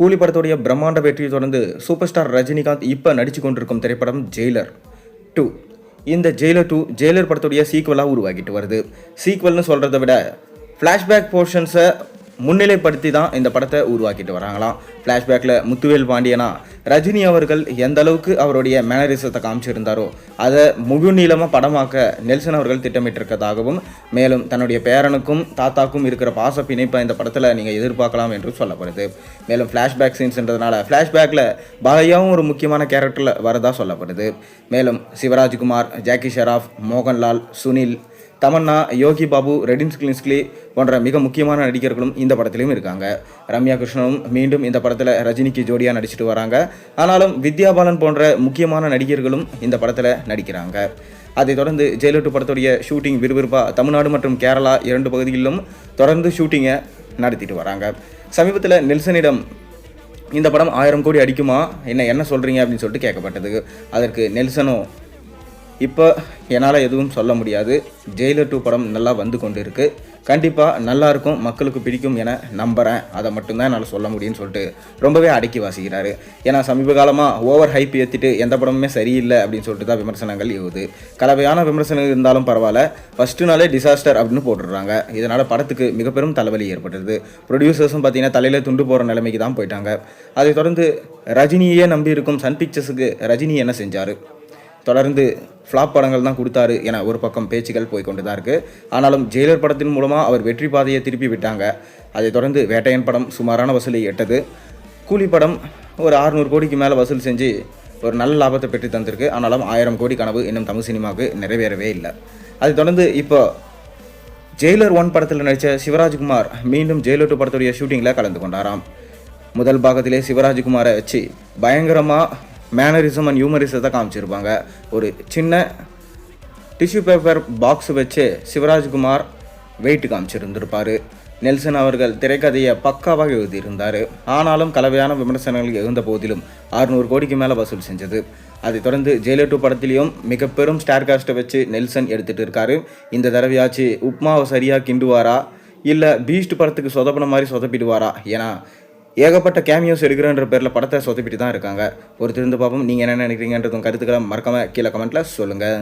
கூலி படத்துடைய பிரம்மாண்ட வெற்றியை தொடர்ந்து சூப்பர் ஸ்டார் ரஜினிகாந்த் இப்போ நடித்து கொண்டிருக்கும் திரைப்படம் ஜெயிலர் டூ இந்த ஜெயிலர் டூ ஜெயிலர் படத்துடைய சீக்வலாக உருவாக்கிட்டு வருது. சீக்வல்னு சொல்கிறத விட ஃப்ளாஷ்பேக் போர்ஷன்ஸை முன்னிலைப்படுத்தி தான் இந்த படத்தை உருவாக்கிட்டு வராங்களாம். ஃப்ளாஷ்பேக்கில் முத்துவேல் பாண்டியனா ரஜினி அவர்கள் எந்த அளவுக்கு அவருடைய மேனரிசத்தை காமிச்சிருந்தாரோ அதை முழு நீளமாக படமாக்க நெல்சன் அவர்கள் திட்டமிட்டிருக்கதாகவும் மேலும் தன்னுடைய பேரனுக்கும் தாத்தாக்கும் இருக்கிற பாச பிணைப்பை இந்த படத்தில் நீங்கள் எதிர்பார்க்கலாம் என்று சொல்லப்படுது. மேலும் ஃப்ளாஷ்பேக் சீன்ஸ்ன்றதுனால ஃப்ளாஷ்பேக்கில் பாலையாவும் ஒரு முக்கியமான கேரக்டரில் வரதா சொல்லப்படுது. மேலும் சிவராஜ்குமார் ஜாக்கி ஷெராஃப் மோகன்லால் சுனில் தமன்னா யோகி பாபு ரெடின்ஸ் கிளின்ஸ்லி போன்ற மிக முக்கியமான நடிகர்களும் இந்த படத்திலையும் இருக்காங்க. ரம்யா கிருஷ்ணனும் மீண்டும் இந்த படத்தில் ரஜினிக்கு ஜோடியாக நடிச்சிட்டு வராங்க. ஆனாலும் வித்யா பாலன் போன்ற முக்கியமான நடிகர்களும் இந்த படத்தில் நடிக்கிறாங்க. அதைத் தொடர்ந்து ஜெயலலிட்டு படத்துடைய ஷூட்டிங் விறுவிறுப்பாக தமிழ்நாடு மற்றும் கேரளா இரண்டு பகுதிகளிலும் தொடர்ந்து ஷூட்டிங்கை நடத்திட்டு வராங்க. சமீபத்தில் நெல்சனிடம் இந்த படம் ஆயிரம் கோடி அடிக்குமா? என்ன என்ன சொல்கிறீங்க அப்படின்னு சொல்லிட்டு கேட்கப்பட்டது. அதற்கு நெல்சனும் இப்போ என்னால் எதுவும் சொல்ல முடியாது. ஜெயிலர் டூ படம் நல்லா வந்து கொண்டு இருக்கு கண்டிப்பாக நல்லாயிருக்கும் மக்களுக்கு பிடிக்கும் என நம்புகிறேன் அதை மட்டும்தான் என்னால் சொல்ல முடியும்னு சொல்லிட்டு ரொம்பவே அடக்கி வாசிக்கிறாரு. ஏன்னா சமீப காலமாக ஓவர் ஹைப் ஏற்றிட்டு எந்த படமுமே சரியில்லை அப்படின்னு சொல்லிட்டு தான் விமர்சனங்கள் ஏவுது. கலவையான விமர்சனம் இருந்தாலும் பரவாயில்ல. ஃபஸ்ட்டு நாளே டிசாஸ்டர் அப்படின்னு போட்டுடுறாங்க. இதனால் படத்துக்கு மிக பெரும் தலைவலி ஏற்பட்டது ப்ரொடியூசர்ஸும் பார்த்தீங்கன்னா தலையில் துண்டு போகிற நிலைமைக்கு தான் போயிட்டாங்க. அதை தொடர்ந்து ரஜினியே நம்பி இருக்கும் சன் பிக்சர்ஸுக்கு ரஜினி என்ன செஞ்சார்? தொடர்ந்து ஃப்ளாப் படங்கள் தான் கொடுத்தாரு என ஒரு பக்கம் பேச்சுகள் போய் கொண்டு தான் இருக்குது ஆனாலும் ஜெயிலர் படத்தின் மூலமாக அவர் வெற்றி பாதையை திருப்பி விட்டாங்க. அதைத் தொடர்ந்து வேட்டையன் படம் சுமாரான வசூலை எட்டது. கூலி படம் ஒரு 600 கோடிக்கு மேலே வசூல் செஞ்சு ஒரு நல்ல லாபத்தை பெற்று தந்திருக்கு. ஆனாலும் ஆயிரம் கோடி கனவு இன்னும் தமிழ் சினிமாவுக்கு நிறைவேறவே இல்லை. அதைத் தொடர்ந்து இப்போ ஜெயிலர் ஒன் படத்தில் நடித்த சிவராஜ்குமார் மீண்டும் ஜெயிலர் டூ படத்துடைய ஷூட்டிங்கில் கலந்து கொண்டாராம். முதல் பாகத்திலே சிவராஜ்குமாரை வச்சு பயங்கரமாக மேனரிசம் அண்ட் ஹியூமரிசத்தை காமிச்சிருப்பாங்க. ஒரு சின்ன டிஷ்யூ பேப்பர் பாக்ஸ் வச்சு சிவராஜ்குமார் வெயிட் காமிச்சிருந்திருப்பார். நெல்சன் அவர்கள் திரைக்கதையை பக்காவாக எழுதியிருந்தார். ஆனாலும் கலவையான விமர்சனங்கள் எழுந்த போதிலும் 600 கோடிக்கு மேலே வசூல் செஞ்சது. அதைத் தொடர்ந்து ஜெயிலர் டூ படத்திலையும் மிக பெரும் ஸ்டார் காஸ்ட்டை வச்சு நெல்சன் எடுத்துகிட்டு இருக்காரு. இந்த தடவையாச்சு உப்மாவை சரியாக கிண்டுவாரா? இல்லை பீஸ்ட் படத்துக்கு சொதப்பின மாதிரி சொதப்பிடுவாரா? ஏன்னா ஏகப்பட்ட கேமியோஸ் எடுக்கிறன்ற பேரில் படத்தை சொத்துப்பிட்டு தான் இருக்காங்க. ஒரு திருந்து பார்ப்போம். நீங்கள் என்ன நினைக்கிறீங்கன்றதும் கருத்துக்களை மறக்காமல் கீழே கமெண்ட்டில் சொல்லுங்கள்